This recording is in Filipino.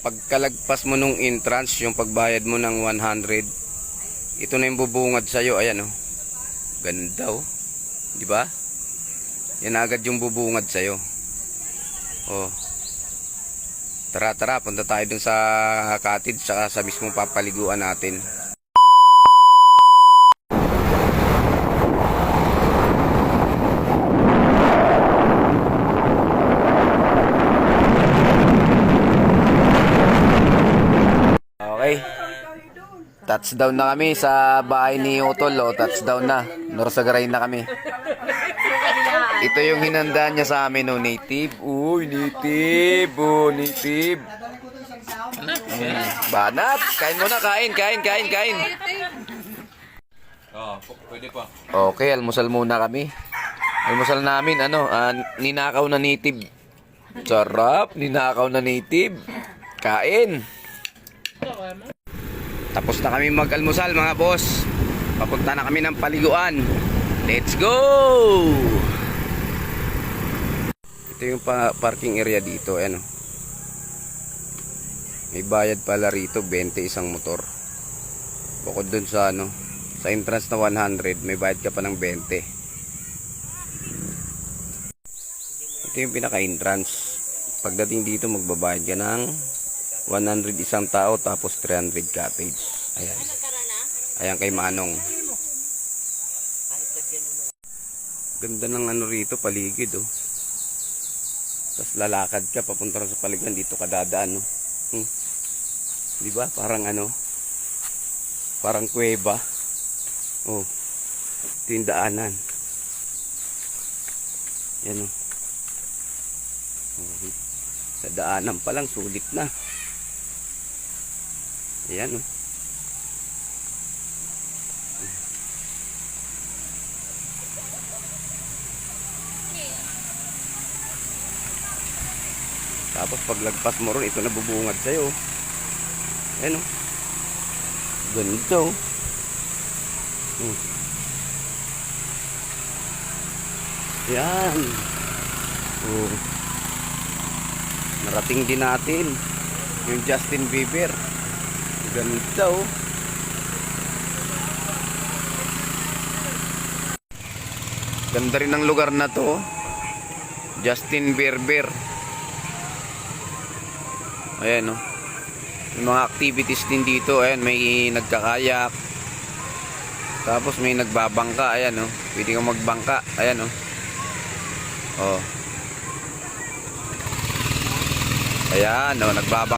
pagkalagpas mo nung entrance, yung pagbayad mo ng 100, ito na yung bubungad sa'yo. Ayan oh. Ganda oh. Di ba? Yan agad yung bubungad sa'yo. Oh. Tara, tara. Punta tayo dun sa cottage saka sa mismo papaliguan natin. Okay. Touchdown na kami sa bahay ni Utol. Oh. Touchdown na. Norsagaray na kami. Ito yung hinanda niya sa amin, oh, native. Uy, native. Oh, native. Mm, banat. Kain mo na, kain, kain, kain, kain. Oo, pwede pa. Okay, almusal muna kami. Almusal namin, ano, ah, ninakaw na native. Sarap, ninakaw na native. Kain. Tapos na kami mag-almusal, mga boss. Papunta na kami ng paliguan. Let's go! Ito yung pa- parking area dito, ano. May bayad pala rito, 20 isang motor. Bukod dun sa ano, sa entrance na 100, may bayad ka pa ng 20. Ito yung pinaka-entrance. Pagdating dito, magbabayad ka ng 100 isang tao tapos 300 cottage. Ayan. Ayan kay Manong. Ganda ng ano rito, paligid oh. Tapos lalakad ka, papunta sa paligan, dito ka dadaan no. Hmm. Di ba? Parang ano, parang kuweba. Oh. Ito yung daanan. Yan oh. Oh, Sa daanan pa lang, sulit na. Ayan oh. Tapos paglagpas mo ron, ito na bubungad sa'yo. Ayan oh. Ganito. oh. Hmm. Yan. Oh. Narating din natin yung Justin Bieber. Ganito. oh. Ganda rin ang lugar na to. Justin Bieber. Ayan oh. Mga activities din dito. Ayan, may nagkakayak. Tapos may nagbabangka. Ayan oh. Pwede kang magbangka. Ayan oh. Oh. Ayan oh, nagbabangka.